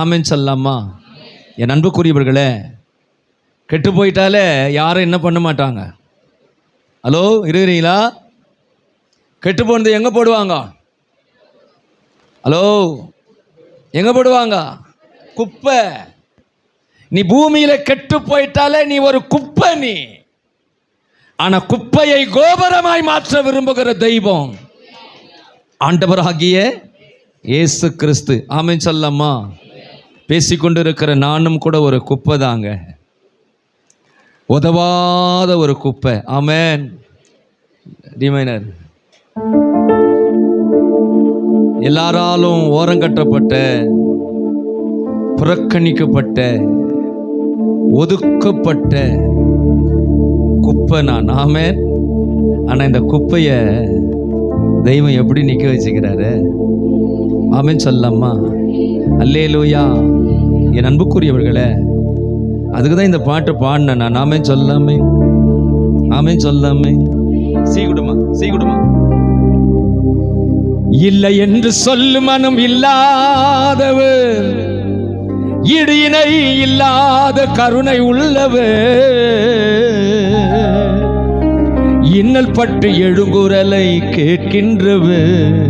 ஆமேன்னு சொல்லலாமா? என் அன்புக்குரியவர்களே கெட்டு போயிட்டாலே யாரும் என்ன பண்ண மாட்டாங்க? ஹலோ இருக்கிறீங்களா? கெட்டு போனது எங்கே போடுவாங்க? ஹலோ எங்கே போடுவாங்க? குப்பை. நீ பூமியில் கெட்டு போயிட்டாலே நீ ஒரு குப்பை நீ. ஆனால் குப்பையை கோபுரமாய் மாற்ற விரும்புகிற தெய்வம் ஆண்டவராகிய இயேசு கிறிஸ்து. ஆமென் சொல்லம்மா பேசிக்கொண்டிருக்கிற நானும் கூட ஒரு குப்பை தாங்க. உதவாத ஒரு குப்பை. ஆமேன். டிமைனர். எல்லாராலும் ஓரங்கட்டப்பட்ட புறக்கணிக்கப்பட்ட ஒதுக்கப்பட்ட குப்பை நான். ஆமென். ஆனால் இந்த குப்பையை தெய்வம் எப்படி நிற்க வச்சுக்கிறாரு? சொல்லலாமா? அல்லே லூயா என் அன்புக்குரியவர்களே அதுக்கு தான் இந்த பாட்டு பாடினேன் நான். நாமே சொல்லாமே ஆமென். சொல்லாமே சீகுடுமா சீகுடுமா இல்லை என்று சொல்லு மனம் இல்லாதவர் இடியினை இல்லாத கருணை உள்ளவர் இன்னல் பட்டு எழுங்குரலை கேட்கின்றவர்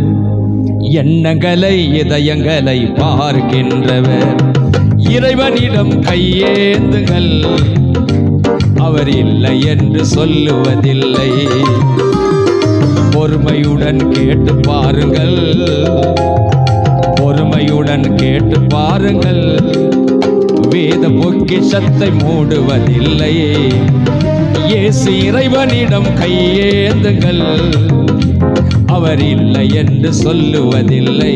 எண்ணங்களை இதயங்களை பார்க்கின்றவர். இறைவனிடம் கையேந்துங்கள். அவர் இல்லை என்று சொல்லுவதில்லை. பொறுமையுடன் கேட்டு பாருங்கள். பொறுமையுடன் கேட்டு பாருங்கள். வேத பொக்கிஷத்தை மூடுவதில்லை. இயேசு இறைவனிடம் கையேந்துங்கள். அவர் இல்லை என்று சொல்லுவதில்லை.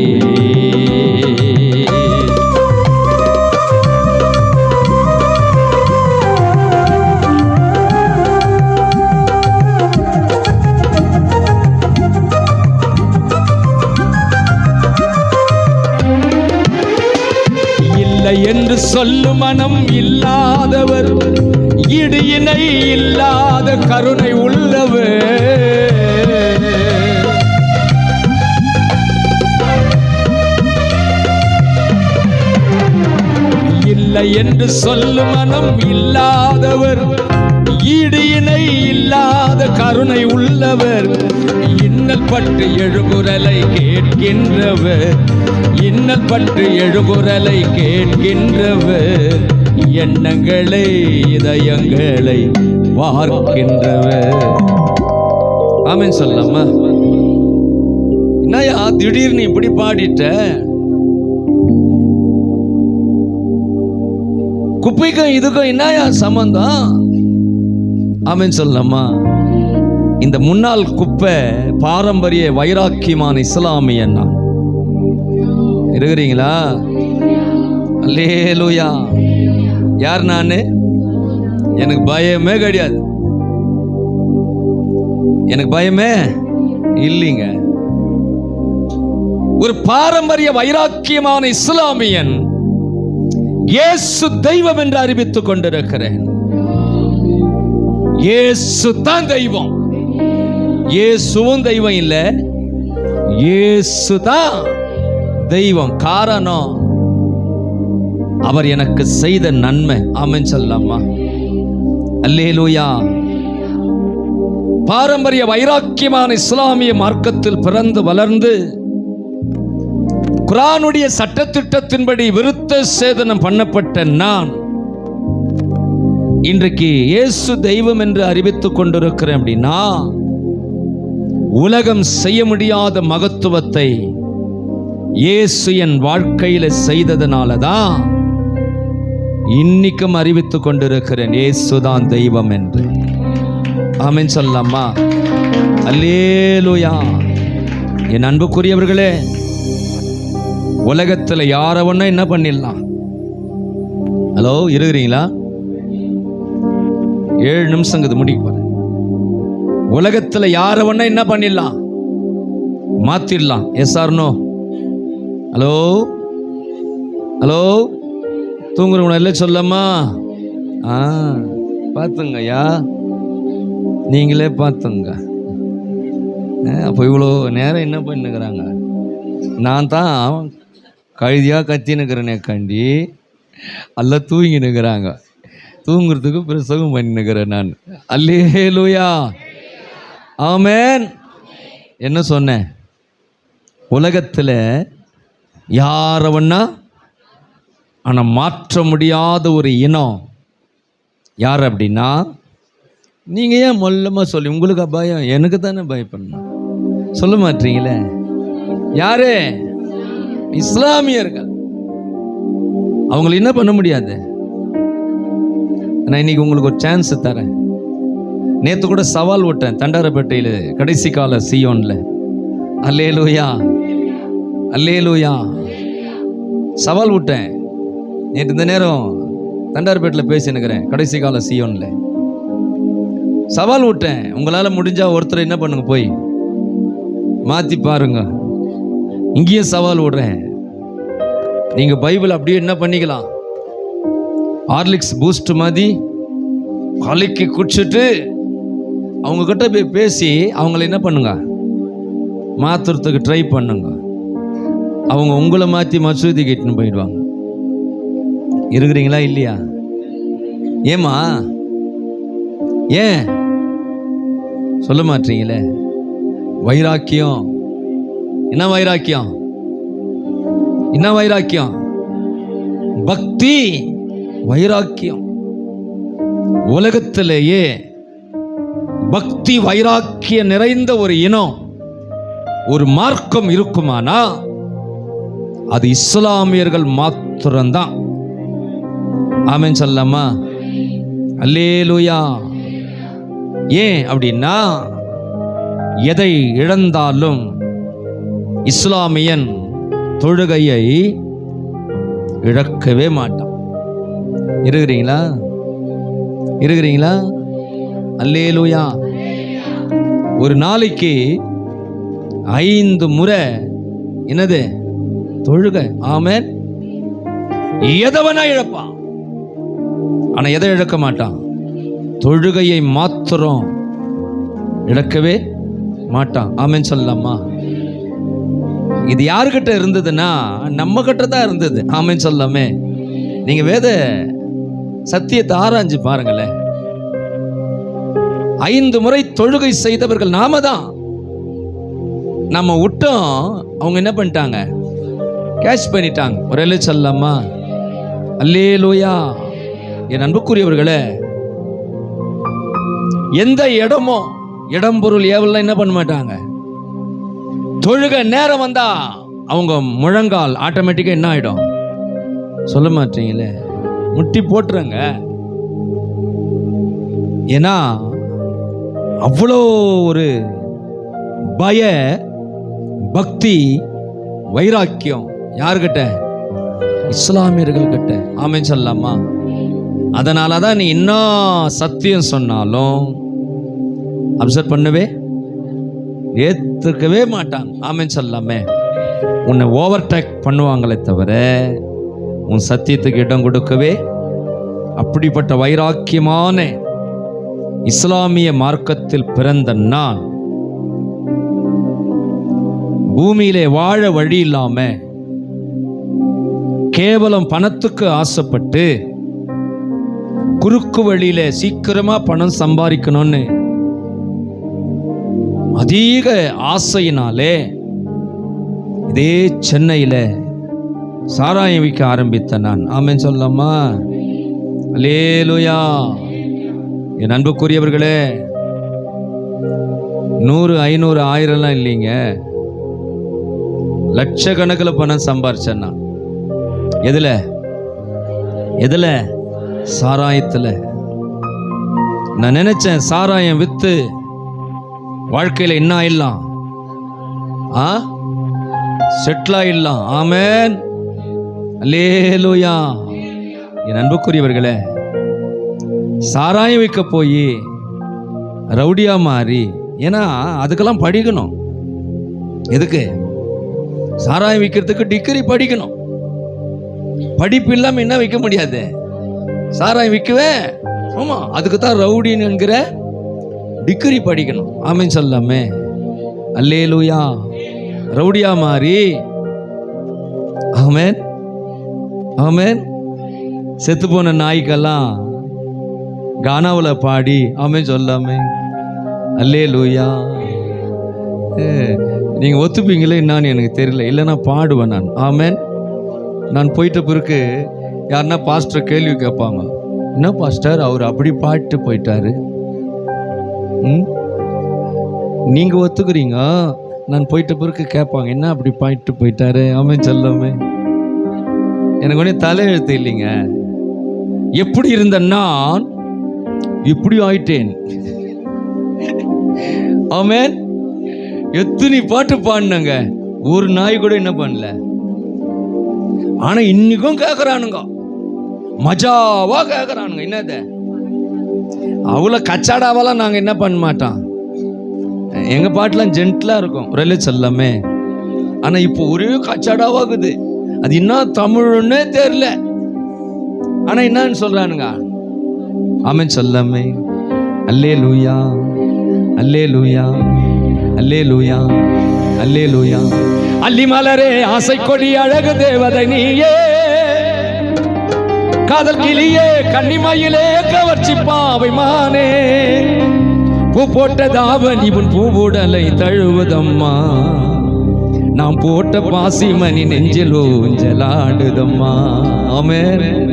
இல்லை என்று சொல்லும் மனம் இல்லாதவர் இடியினை இல்லாத கருணை உள்ளவர். என்று சொல்லும் மனம் இல்லாதவர் ஈடியினை இல்லாத கருணை உள்ளவர் இன்னல் பட்டு எழுகுரலை கேட்கின்றவர் இன்னல் பட்டு எழுகுரலை கேட்கின்றவர் எண்ணங்களை இதயங்களை பார்க்கின்றவர். ஆமென் சொல்லம்மா என்னையா திடீர்னு இப்படி பாடிட்ட? குப்பைக்கும் இதுக்கும் என்னயா சம்பந்தம்? அமைன்னு சொல்லலாமா இந்த முன்னாள் குப்பை பாரம்பரிய வைராக்கியமான இஸ்லாமியன் நான் இருக்கிறீங்களா? அல்லேலூயா. யார் நான்? எனக்கு பயமே கிடையாது. எனக்கு பயமே இல்லைங்க. ஒரு பாரம்பரிய வைராக்கியமான இஸ்லாமியன் இயேசு தெய்வம் என்று அறிவித்துக் கொண்டிருக்கிறேன். இயேசு தான் தெய்வம். இயேசுவும் தெய்வம் இல்ல. இயேசு தான் தெய்வம். காரணம் அவர் எனக்கு செய்த நன்மை. ஆமென் அல்லே அல்லேலூயா. பாரம்பரிய வைராக்கியமான இஸ்லாமிய மார்க்கத்தில் பிறந்து வளர்ந்து குரானுடைய சட்டத்திட்டத்தின்படி விருத்த சேதனம் பண்ணப்பட்ட நான் இன்றைக்கு இயேசு தெய்வம் என்று அறிவித்துக் கொண்டிருக்கிறேன் அப்படின்னா உலகம் செய்ய முடியாத மகத்துவத்தை இயேசு என் வாழ்க்கையில செய்ததுனால தான் இன்னைக்கும் அறிவித்துக் கொண்டிருக்கிறேன் இயேசுதான் தெய்வம் என்று. ஆமின் சொல்லலாமா? அல்லேலுயா. என் அன்புக்குரியவர்களே உலகத்தில் யாரை ஒன்றா என்ன பண்ணிடலாம்? ஹலோ இருக்கிறீங்களா ஏழு நிமிஷங்கிறது முடிக்க போகிறேன் உலகத்தில் யாரை ஒன்றா என்ன பண்ணிடலாம்? மாத்திடலாம். எஸ் ஆர்னோ ஹலோ? ஹலோ? தூங்குறவங்க இல்லை சொல்லம்மா. ஆ பார்த்துங்க ஐயா. நீங்களே பார்த்துங்க. அப்போ இவ்வளோ நேரம் என்ன பண்ணுக்கிறாங்க நான் தான் கழுதியாக கத்தினுக்கிறனே கண்டி. எல்லாம் தூங்கினுக்கிறாங்க தூங்குறதுக்கு பிரசவம் பண்ணினுக்கிறேன் நான். அல்லேலூயா. ஆமேன். என்ன சொன்னேன்? உலகத்தில் யாரவன்னா ஆனால் மாற்ற முடியாத ஒரு இனம் யார் அப்படின்னா நீங்கள் ஏன் மொல்லமாக சொல்லி உங்களுக்கு பயம் எனக்கு தானே பயப்படணும் சொல்ல மாட்டீங்களே? யாரு? இஸ்லாமியர்கள். அவங்களை என்ன பண்ண முடியாது? நான் இன்னைக்கு உங்களுக்கு ஒரு சான்ஸ் தரேன். நேற்று கூட சவால் விட்டேன் தண்டாரப்பேட்டையில் கடைசி கால சியோன்ல. அல்லேலூயா. அல்லேலூயா. சவால் விட்டேன். நேற்று இந்த நேரம் தண்டார்பேட்டில் பேசினுக்கிறேன் கடைசி கால சியோன்ல. சவால் விட்டேன். உங்களால் முடிஞ்சா ஒருத்தர் என்ன பண்ணுங்க போய்? மாற்றி பாருங்கள் இங்கேயும் சவால் விடுறேன். நீங்கள் பைபிள் அப்படியே என்ன பண்ணிக்கலாம்? ஹார்லிக்ஸ் பூஸ்ட் மாதிரி கலக்கி குடிச்சிட்டு அவங்க கிட்ட போய் பேசி அவங்கள என்ன பண்ணுங்க? மாத்துறதுக்கு ட்ரை பண்ணுங்க. அவங்க உங்களை மாற்றி மசூதி கேட்டுன்னு போயிடுவாங்க. இருக்கிறீங்களா இல்லையா? ஏமா ஏன்? சொல்ல மாட்டீங்களே? வைராக்கியம். என்ன வைராக்கியம்? என்ன வைராக்கியம்? பக்தி வைராக்கியம். உலகத்திலேயே பக்தி வைராக்கிய நிறைந்த ஒரு இனம் ஒரு மார்க்கம் இருக்குமானா? அது இஸ்லாமியர்கள் மாத்திரம்தான். ஆமென் சொல்லலாமா? அல்லேலூயா. ஏன் அப்படின்னா எதை இழந்தாலும் இஸ்லாமியன் தொழுகையை இழக்கவே மாட்டான். இருக்கிறீங்களா? இருக்கிறீங்களா? அல்லேலூயா. ஒரு நாளைக்கு ஐந்து முறை என்னது? தொழுகை. ஆமேன். எதவனா இழப்பான். ஆனா எதை இழக்க மாட்டான்? தொழுகையை மாத்திரம் இழக்கவே மாட்டான். ஆமேன் சொல்லலாமா? இது யாருக்கிட்ட இருந்ததுன்னா நம்ம கிட்ட தான் இருந்தது. ஆமென் சொல்லாமே. நீங்க வேத சத்தியத்தை ஆராய்ஞ்சு பாருங்களேன். ஐந்து முறை தொழுகை செய்தவர்கள் நாம தான். நம்ம விட்டோம் அவங்க என்ன பண்ணிட்டாங்க? கேஷ் பண்ணிட்டாங்க. ஒரு சொல்லலாமா? அல்லே லோயா என் அன்புக்குரியவர்களே எந்த இடமோ இடம் பொருள் ஏவல்லாம் என்ன பண்ண மாட்டாங்க? தொழுக நேரம் வந்தா அவங்க முழங்கால் ஆட்டோமேட்டிக்கா என்ன ஆயிடும்? சொல்ல மாட்டீங்களே? முட்டி போட்டுருங்க. ஏன்னா அவ்வளோ ஒரு பய பக்தி வைராக்கியம் யாருக்கிட்ட இஸ்லாமியர்கள் கிட்ட ஆமென் சொல்லலாமா? அதனால தான் நீ இன்னும் சத்தியம் சொன்னாலும் அப்சர்வ் பண்ணவே. ஏற்றுக்கவே மாட்டாங்க ஆமேன்னு சொல்லாமே. உன்னை ஓவர்டேக் பண்ணுவாங்களே தவிர உன் சத்தியத்துக்கு இடம் கொடுக்கவே அப்படிப்பட்ட வைராக்கியமான இஸ்லாமிய மார்க்கத்தில் பிறந்த நான் பூமியிலே வாழ வழி இல்லாம கேவலம் பணத்துக்கு ஆசைப்பட்டு குறுக்கு வழியில சீக்கிரமா பணம் சம்பாதிக்கணும்னு அதிக ஆசையினாலே இதே சென்னையில் சாராயம் விற்க ஆரம்பித்த நான். ஆமேன் சொல்லலாமா அலேலுயா என் அன்புக்குரியவர்களே நூறு ஐநூறு ஆயிரம்லாம் இல்லைங்க. லட்சக்கணக்கில் பணம் சம்பாரிச்சேன் நான். எதுல? எதுல? சாராயத்தில். நான் நினச்சேன் சாராயம் விற்று வாழ்க்கையில் என்ன ஆயிடலாம்? ஆ? செட்டில் ஆயிடலாம். ஆமேன். அல்லேலூயா. என் அன்புக்குரியவர்களே சாராயம் விற்க போய் ரவுடியா மாறி ஏன்னா அதுக்கெல்லாம் படிக்கணும். எதுக்கு? சாராயம் விற்கிறதுக்கு டிகிரி படிக்கணும். படிப்பு இல்லாமல் என்ன விற்க முடியாது? சாராயம் விற்கவே ஆமாம் அதுக்கு தான் ரவுடின்னு என்கிற டிகிரி படிக்கணும். ஆமின்னு சொல்லாமே. அல்லேலூயா. ரவுடியா மாறி. ஆமேன். ஆமேன். செத்து போன நாய்க்கெல்லாம் கானாவில் பாடி. ஆமேன் சொல்லாமே. அல்லே லூயா நீங்கள் ஒத்துப்பீங்களே என்னான்னு எனக்கு தெரியல. இல்லைன்னா பாடுவேன் நான். ஆமேன். நான் போயிட்ட பிறகு யாருன்னா பாஸ்டர் கேள்வி கேட்பாங்க. என்ன பாஸ்டர்? அவர் அப்படி பாட்டு போயிட்டாரு. நீங்கள் ஒத்துக்கிறீங்க? நான் போயிட்ட பிறகு கேட்பாங்க என்ன அப்படி பாயிட்டு போயிட்டாரு? அவன் சொல்லாமே. எனக்கு ஒன்றும் தலையெழுத்து இல்லைங்க. எப்படி இருந்த நான் இப்படி ஆயிட்டேன். ஆமென். எத்தனை பாட்டு பாடினங்க. ஒரு நாய் கூட என்ன பண்ணல. ஆனா இன்னைக்கும் கேக்குறானுங்க. மஜாவா கேக்குறானுங்க. என்னது? அவ்வளோ கச்சாடாவெல்லாம் நாங்க என்ன பண்ண மாட்டோம். எங்க பாட்டெலாம் ஜென்ட்லா இருக்கும். ரிலேஸ் எல்லாமே ஆனா இப்போ ஒரே கச்சாடாவாகுது. அது என்ன தமிழ்னே தெரியல. ஆனா என்னன்னு சொல்றானுங்க. ஆமென் சொல்லாமே அல்லே லூயா அல்லே லூயா அல்லே லூயா அல்லே லூயா அல்லி மலரே ஆசை கொடி அழகு தேவதை நீயே. காதல் கிளியே கன்னிமையிலே கவர்ச்சி பாவை மானே. பூ போட்ட தாவணி உன் பூவுடலை தழுவுதம்மா. நாம் போட்ட பாசி மணி நெஞ்சில் ஊஞ்சலாடுதம்மா. ஆமென்.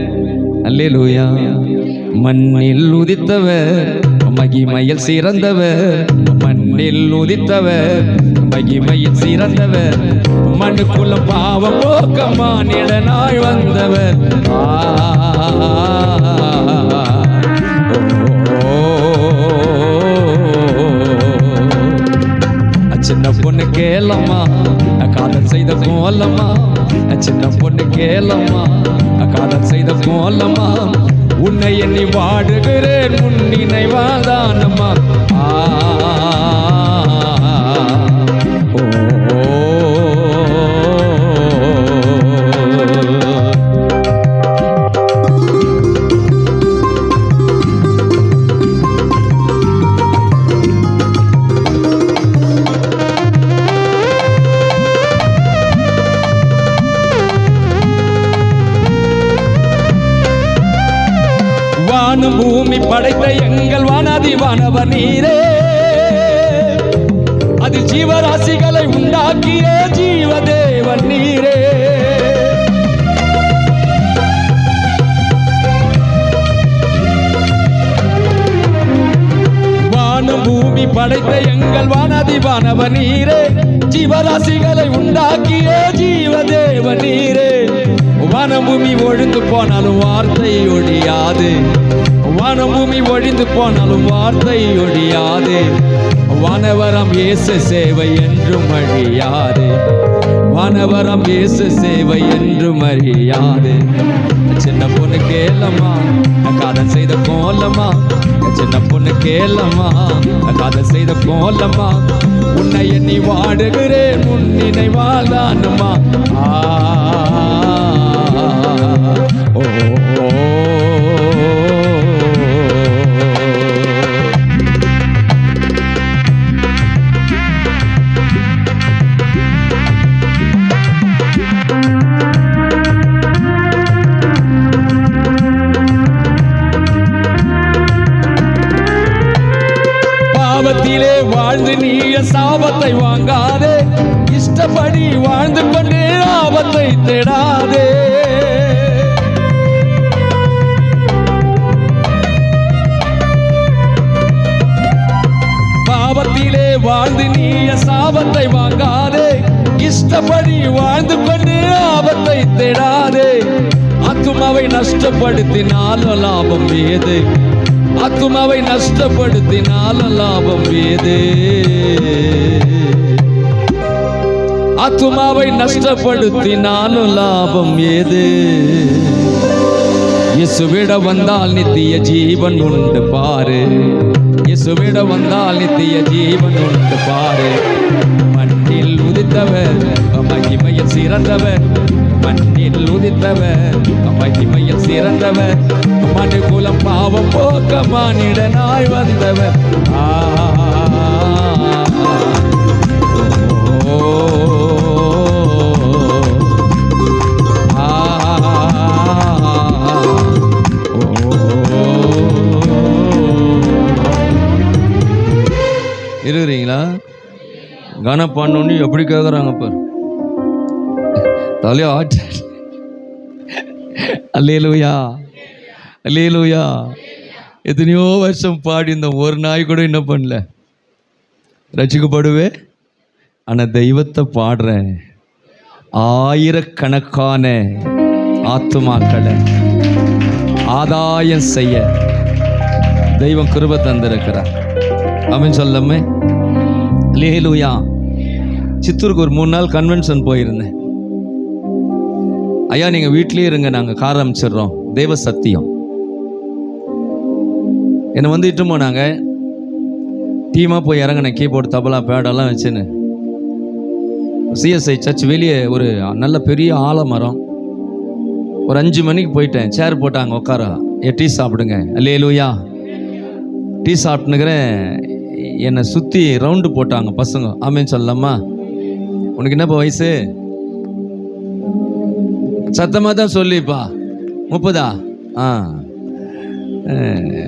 அல்லேலூயா. மண்ணில் உதித்தவர் மகிமையில் சிறந்தவர். மண்ணில் உதித்தவர் மகிமையில் சிறந்தவர். மனுக்குள்ள பாவம் போக்கமா நிழனாய் வந்தவர். சின்ன பொண்ணு கேளம்மா காதல் செய்த போலம்மா சின்ன பொண்ணு கேளம்மா காதல் செய்த போலம்மா உன்னை எண்ணி வாடுகிறேன் உன் நினைவாதானம்மா ஆ, மாணவ நீரே ஜீவராசிகளை உண்டாக்கிய ஜீவதேவ நீரே. வனபூமி ஒழிந்து போனாலும் வார்த்தை ஒழியாது. வனபூமி ஒழிந்து போனாலும் வார்த்தை ஒழியாது. வனவரம் இயேசு சேவை என்றும் அழியாது. வனவரம் இயேசு சேவை என்றும் அறியாது. சின்ன பொண்ணு கேளமா காதல் செய்த கோலமா சின்ன பொண்ணு கேளமா காதல் செய்த கோலமா உன்னை எண்ணி வாடுகிறேன் உன் நினைவால் தானம்மா. ஓ, தேடாதே ஆத்துமாவை நஷ்டப்படுத்தினாலும் லாபம் ஏது? ஆத்துமாவை நஷ்டப்படுத்தினாலும் லாபம் ஏது? ஆத்துமாவை நஷ்டப்படுத்தினாலும் லாபம் ஏது? இயேசுவிட வந்தால் நித்திய ஜீவன் உண்டு பாரு. இயேசுவிட வந்தால் நித்திய ஜீவன் உண்டு பாரு. மண்ணில் உதித்தவர் மகிமையில் சிறந்தவர். மண்ணில் உதித்தவர் மகிமையில் சிறந்தவர். மனு குலம் பாவம் போக்க மானிடனாய் வந்தவர். ஆ. இருக்கிறீங்களா? கனம் பண்ணோன்னு எப்படி கேட்குறாங்க பாரு. தலையோ ஆச்சு அல்லேலூயா அல்லேலூயா எத்தனையோ வருஷம் பாடி இந்த ஒரு நாய் கூட என்ன பண்ணல? ரசிக்கப்படுவே? ஆனால் தெய்வத்தை பாடுறேன். ஆயிரக்கணக்கான ஆத்துமாக்களை ஆதாயம் செய்ய தெய்வம் கிருப தந்திருக்கிறார். அப்படின்னு சொல்லமே. லேலூயா சித்தூருக்கு ஒரு மூணு நாள் கன்வென்ஷன் போயிருந்தேன். ஐயா நீங்கள் வீட்லயே இருங்க நாங்கள் கார் அமைச்சிடுறோம். தெய்வ சத்தியம். என்னை வந்து இட்டு போனாங்க. டீமாக போய் இறங்கினேன். கீபோர்டு தபலா பேடெல்லாம் வச்சுன்னு. சிஎஸ்ஐ சர்ச் வெளியே ஒரு நல்ல பெரிய ஆலமரம். ஒரு அஞ்சு மணிக்கு போயிட்டேன். சேர் போட்டாங்க உட்கார. ஏ டீ சாப்பிடுங்க. அல்லே லூயா டீ சாப்பிட்டுனுக்கிறேன். என்னை சுற்றி ரவுண்டு போட்டாங்க பசங்க. ஆமேன்னு சொல்லலாமா? உனக்கு என்னப்பா வயசு? சத்தமாக தான் சொல்லிப்பா. முப்பதா? ஆ.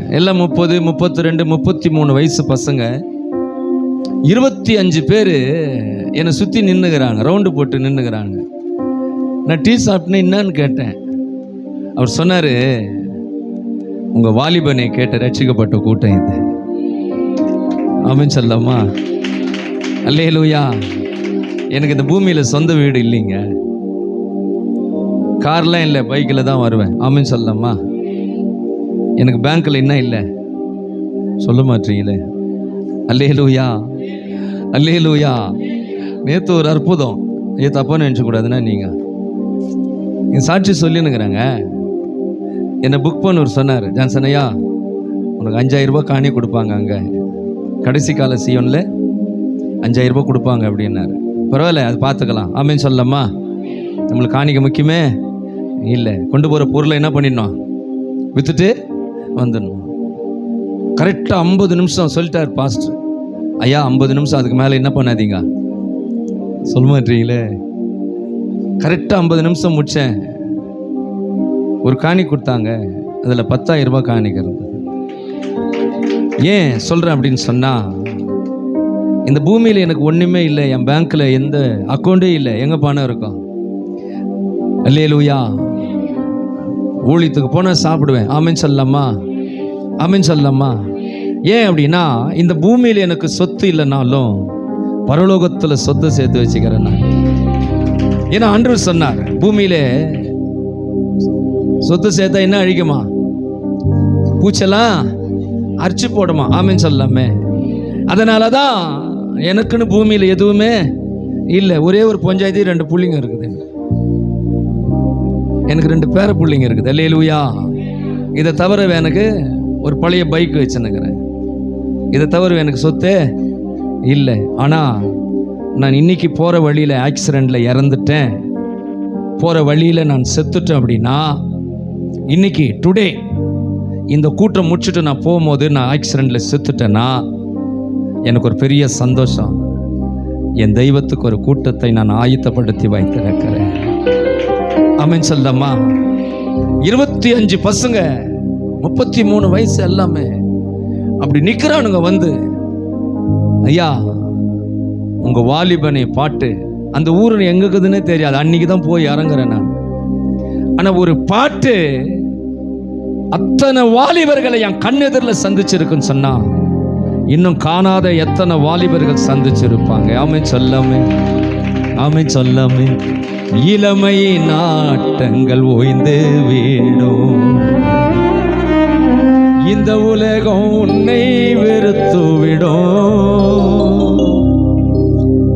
எல்லாம் முப்பது முப்பத்தி ரெண்டு முப்பத்தி மூணு வயசு பசங்க. இருபத்தி அஞ்சு பேர் என்னை சுற்றி நின்றுக்கிறாங்க ரவுண்டு போட்டு நின்றுக்கிறாங்க நான் டீ சாப்பிட்டேன் என்னன்னு கேட்டேன். அவர் சொன்னார் உங்கள் வாலிபனை கேட்ட ரட்சிக்கப்பட்ட கூட்டம் இது. ஆமென் சொல்லலாமா அல்லேலூயா. எனக்கு இந்த பூமியில் சொந்த வீடு இல்லைங்க. கார்லாம் இல்லை பைக்கில் தான் வருவேன். ஆமென் சொல்லலாமா? எனக்கு பேங்க்கில் என்ன இல்லை. சொல்ல மாட்டீங்களே. அல்லையே லூயா நேற்று ஒரு அற்புதம். ஏ தப்பாக நினச்சக்கூடாதுன்னா நீங்கள் என் சாட்சி சொல்லினுங்கிறாங்க. என்னை புக் பண்ணவர் சொன்னார். ஜான்சன் ஐயா உனக்கு அஞ்சாயிரரூபா காணி கொடுப்பாங்க அங்கே. கடைசி கால சியோனில் அஞ்சாயிரம் ரூபாய் கொடுப்பாங்க அப்படின்னாரு. பரவாயில்ல அது பார்த்துக்கலாம். ஆமேன்னு சொல்லலாமா? நம்மளுக்கு காணிக்க முக்கியமே. இல்லை கொண்டு போகிற பொருளை என்ன பண்ணிடணும்? விற்றுட்டு வந்துடணும். கரெக்டாக ஐம்பது நிமிஷம் சொல்லிட்டார் பாஸ்டர் ஐயா ஐம்பது நிமிஷம் அதுக்கு மேலே என்ன பண்ணாதீங்க? சொல்ல மாட்டீங்களே கரெக்டாக ஐம்பது நிமிஷம் முடித்தேன் ஒரு காணி கொடுத்தாங்க. அதில் பத்தாயிரம் ரூபாய் காணிக்கிறது ஏன் சொல்கிறேன் அப்படின்னு சொன்னால் இந்த பூமியில் எனக்கு ஒன்றுமே இல்லை. என் பேங்க்கில் எந்த அக்கௌண்ட்டே இல்லை. எங்கே பணம் இருக்கும்? அல்லேலூயா. ஊழியத்துக்கு போனால் சாப்பிடுவேன். ஆமென் சொல்லலாமா ஆமென் சொல்லலாமா ஏன் அப்படின்னா இந்த பூமியில் எனக்கு சொத்து இல்லைனாலும் பரலோகத்தில் சொத்தை சேர்த்து வச்சுக்கிறேன் நான். ஏன்னா அன்று சொன்னார் பூமியிலே சொத்து சேர்த்தா என்ன அழிக்குமா? பூச்செல்லாம் அரிச்சு போடுமா? ஆமென் சொல்லலாமே அதனால தான் எனக்குன்னு பூமியில் எதுவுமே இல்லை. ஒரே ஒரு பஞ்சாயத்து ரெண்டு புள்ளிங்க இருக்குது. எனக்கு ரெண்டு பேர பிள்ளைங்க இருக்குது. அல்லேலூயா. இதை தவிர எனக்கு ஒரு பழைய பைக் வச்சுன்னுக்கிறேன் இதை தவிர எனக்கு சொத்தே இல்லை. ஆனால் நான் இன்னைக்கு போகிற வழியில் ஆக்சிடெண்ட்டில் இறந்துட்டேன். போகிற வழியில் நான் செத்துட்டேன் அப்படின்னா இன்னைக்கு டுடே இந்த கூட்டம் முடிச்சுட்டு நான் போகும்போது நான் ஆக்சிடெண்ட்டில் செத்துட்டேன்னா எனக்கு ஒரு பெரிய சந்தோஷம். என் தெய்வத்துக்கு ஒரு கூட்டத்தை நான் ஆயத்தப்படுத்தி வைத்திருக்கிறேன். ஆமென் சொல்லம்மா. இருபத்தி அஞ்சு பசங்க முப்பத்தி மூணு வயசு எல்லாமே அப்படி நிற்கிறானுங்க வந்து ஐயா உங்க வாலிபனை பாட்டு அந்த ஊர் எங்க இருக்குதுன்னே தெரியாது. அன்னைக்கு தான் போய் இறங்குறேன் நான். ஆனா ஒரு பாட்டு அத்தனை வாலிபர்களை என் கண்ணெதிரில் சந்திச்சிருக்குன்னு சொன்னா இன்னும் காணாத எத்தனை வாலிபர்கள் சந்திச்சிருப்பாங்க. ஆமே சொல்லாமே. ஆமை சொல்லாமே. இளமை நாட்டங்கள் ஓய்ந்து வீடும். இந்த உலகம் உன்னை வெறுத்து விடும்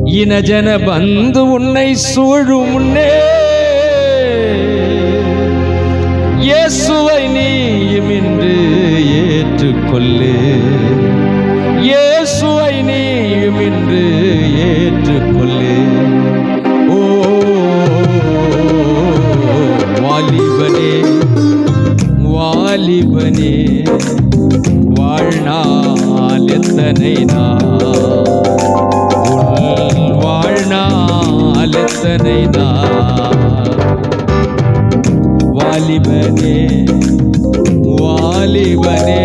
இனஜன பந்து உன்னை சூழும் முன்னே. இயேசுவை நீயும் என்று ஏற்றுக்கொள்ளு. வாலிபனே வாழ்நாள் எத்தனை நாள் உன் வாழ்நாள் எத்தனை நாள் வாலிபனே வாலிபனே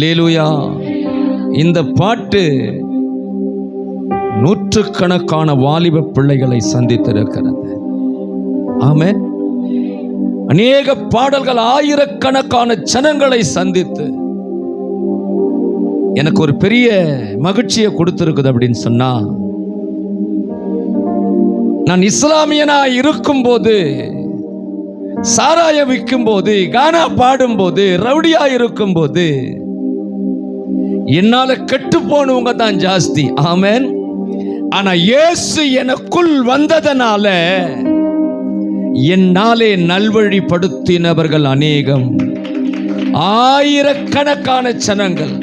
அலேலூயா இந்த பாட்டு நூற்றுக்கணக்கான வாலிப பிள்ளைகளை சந்தித்திருக்கிறது. ஆமே அநேக பாடல்கள் ஆயிரக்கணக்கான ஜனங்களை சந்தித்து எனக்கு ஒரு பெரிய மகிழ்ச்சியை கொடுத்துருக்குது அப்படின்னு சொன்னா நான் இஸ்லாமியனா இருக்கும்போது சாராய விற்கும் போது கானா பாடும்போது ரவுடியா இருக்கும்போது என்னால கெட்டு போனவங்க தான் ஜாஸ்தி. ஆமேன். ஆனா இயேசு எனக்குள் வந்ததனால என்னாலே நல்வழிப்படுத்தினவர்கள் அநேகம். ஆயிரக்கணக்கான ஜனங்கள்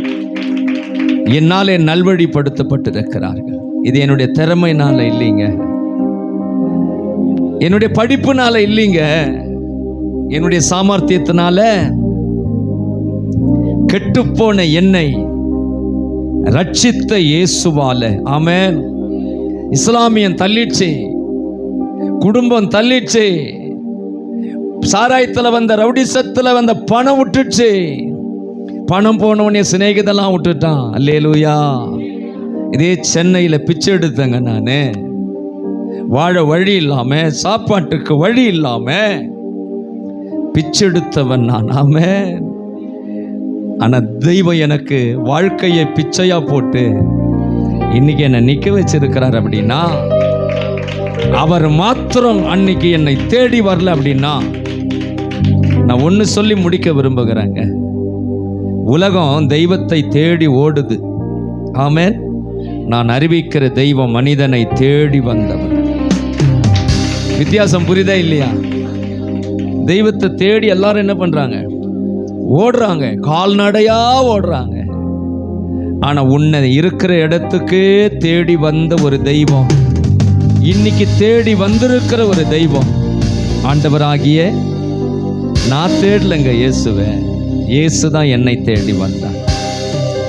என்னாலே நல்வழிப்படுத்தப்பட்டிருக்கிறார்கள். இது என்னுடைய திறமைனால இல்லைங்க. என்னுடைய படிப்புனால இல்லைங்க. என்னுடைய சாமர்த்தியத்தினால கெட்டுப்போன என்னை ரட்சித்த இயேசுவால. ஆமேன். இஸ்லாமியன் தள்ளிடுச்சு. குடும்பம் தள்ளிடுச்சு. சாராயத்தில் வந்த ரவுடிசத்தில் வந்த பணம் விட்டுடுச்சு. பணம் போனவனே சிநேகிதெல்லாம் விட்டுட்டான். அல்லேலூயா. இதே சென்னையில் பிச்சை எடுத்தேங்க நான். வாழ வழி இல்லாம சாப்பாட்டுக்கு வழி இல்லாம பிச்செடுத்தவன் நான். ஆமேன். ஆனா தெய்வம் எனக்கு வாழ்க்கையை பிச்சையா போட்டு இன்னைக்கு என்னை நிக்க வச்சிருக்கிறார் அப்படின்னா அவர் மாத்திரம் அன்னைக்கு என்னை தேடி வரல அப்படின்னா நான் ஒன்று சொல்லி முடிக்க விரும்புகிறேங்க. உலகம் தெய்வத்தை தேடி ஓடுது. ஆமேன். நான் அறிவிக்கிற தெய்வம் மனிதனை தேடி வந்தவர் வித்தியாசம் புரிதா இல்லையா? தெய்வத்தை தேடி எல்லாரும் என்ன பண்றாங்க? ஓடுறாங்க. கால்நடையா ஓடுறாங்க. ஆனா உன்னை இருக்கிற இடத்துக்கே தேடி வந்த ஒரு தெய்வம். இன்னைக்கு தேடி வந்திருக்கிற ஒரு தெய்வம். ஆண்டவராகிய நான் தேடலைங்க இயேசுவேன் இயேசு தான் என்னை தேடி வந்தான்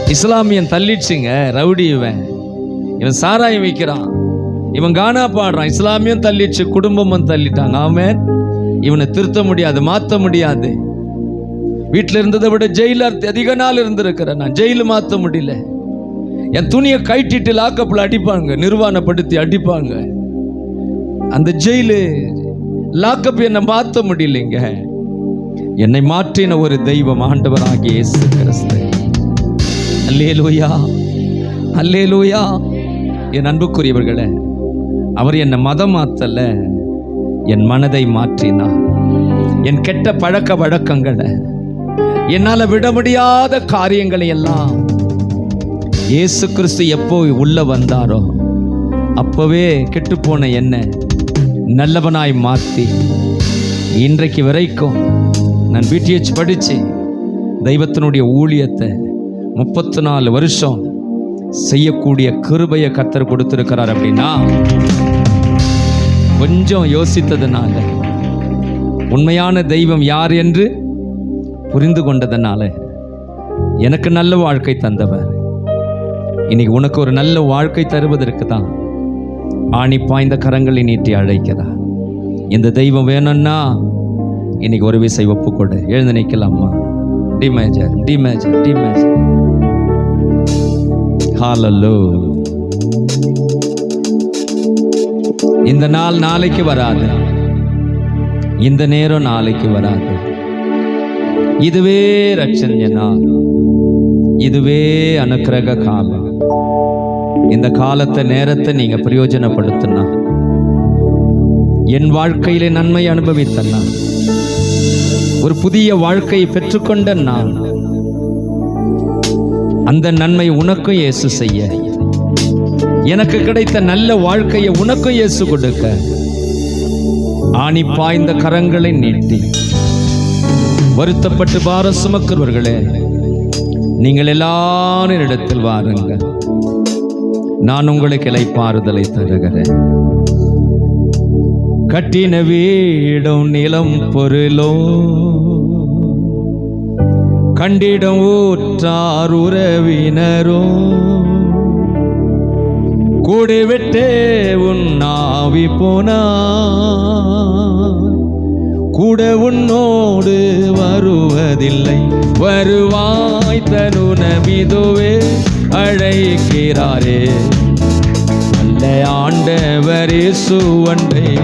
இஸ்லாமியன் தள்ளிடுச்சுங்க ரவுடி இவன். இவன் சாராயம் விற்கிறான். இவன் கானா பாடுறான். இஸ்லாமியம் தள்ளிடுச்சு குடும்பமும் தள்ளிட்டாங்க. ஆமேன். இவனை திருத்த முடியாது மாற்ற முடியாது. வீட்டில் இருந்ததை விட ஜெயிலர் அதிக நாள் இருந்திருக்கிறேன் நான். ஜெயிலு மாற்ற முடியல. என் துணியை கைட்டிட்டு லாக்கப்பில் அடிப்பாங்க நிர்வாணப்படுத்தி அடிப்பாங்க. அந்த ஜெயிலு லாக்கப் என்னை மாற்ற முடியலைங்க. என்னை மாற்றின ஒரு தெய்வம் ஆண்டவராகிய இயேசு கிறிஸ்து. அல்லே லோயா என் அன்புக்குரியவர்களே அவர் என்னை மதம் மாற்றல என் மனதை மாற்றினார். என் கெட்ட பழக்க வழக்கங்களை என்னால விட முடியாத காரியங்களை எல்லாம் இயேசு கிறிஸ்து எப்போ உள்ள வந்தாரோ அப்பவே கெட்டுப்போன என்ன நல்லவனாய் மாற்றி இன்றைக்கு வரைக்கும் நான் பிடிஹெச் படித்து தெய்வத்தினுடைய ஊழியத்தை முப்பத்தி நாலு வருஷம் செய்யக்கூடிய கிருபையை கத்தர் கொடுத்துருக்கிறார் அப்படின்னா கொஞ்சம் யோசித்ததுனால உண்மையான தெய்வம் யார் என்று புரிந்து கொண்டதனால எனக்கு நல்ல வாழ்க்கை தந்தவர். இன்னைக்கு உனக்கு ஒரு நல்ல வாழ்க்கை தருவதற்கு தான் ஆணி பாய்ந்த கரங்களை நீட்டி அழைக்கிறார். இந்த தெய்வம் வேணும்னா இன்னைக்கு ஒரு விசை ஒப்புக்கொடு. எழுந்து நிற்கலாமா D major D major D major ஹாலல்லோ இந்த நாள் நாளைக்கு வராது. இந்த நேரம் நாளைக்கு வராது. இதுவே ரட்சண்ய இதுவே அனுக்கிரக காலம் இந்த காலத்தை நேரத்தை நீங்க பிரயோஜனப்படுத்தினா என் வாழ்க்கையிலே நன்மை அனுபவித்தன்னா ஒரு புதிய வாழ்க்கையை பெற்றுக்கொண்ட நான் அந்த நன்மை உனக்கும் இயேசு செய்ய. எனக்கு கிடைத்த நல்ல வாழ்க்கையை உனக்கும் இயேசு கொடுக்க. ஆணி பாய்ந்த கரங்களை நீட்டி வருத்தப்பட்டு பார சுமக்கிறவர்களே நீங்கள் எல்லாரும் இடத்தில் வாருங்க நான் உங்களுக்கு இலைப்பாறுதலை தருகிறேன். கட்டின வீடும் நிலம் பொருளோ கண்டிடம் ஊற்றார் உறவினரோ கூடிவிட்டே உன்னாவி போனா கூட உன்னோடு வருவதில்லை. வருவாய் தனு நபிதுவே அழைக்கிறாரே. நல்ல ஆண்டவரே சுவன்றே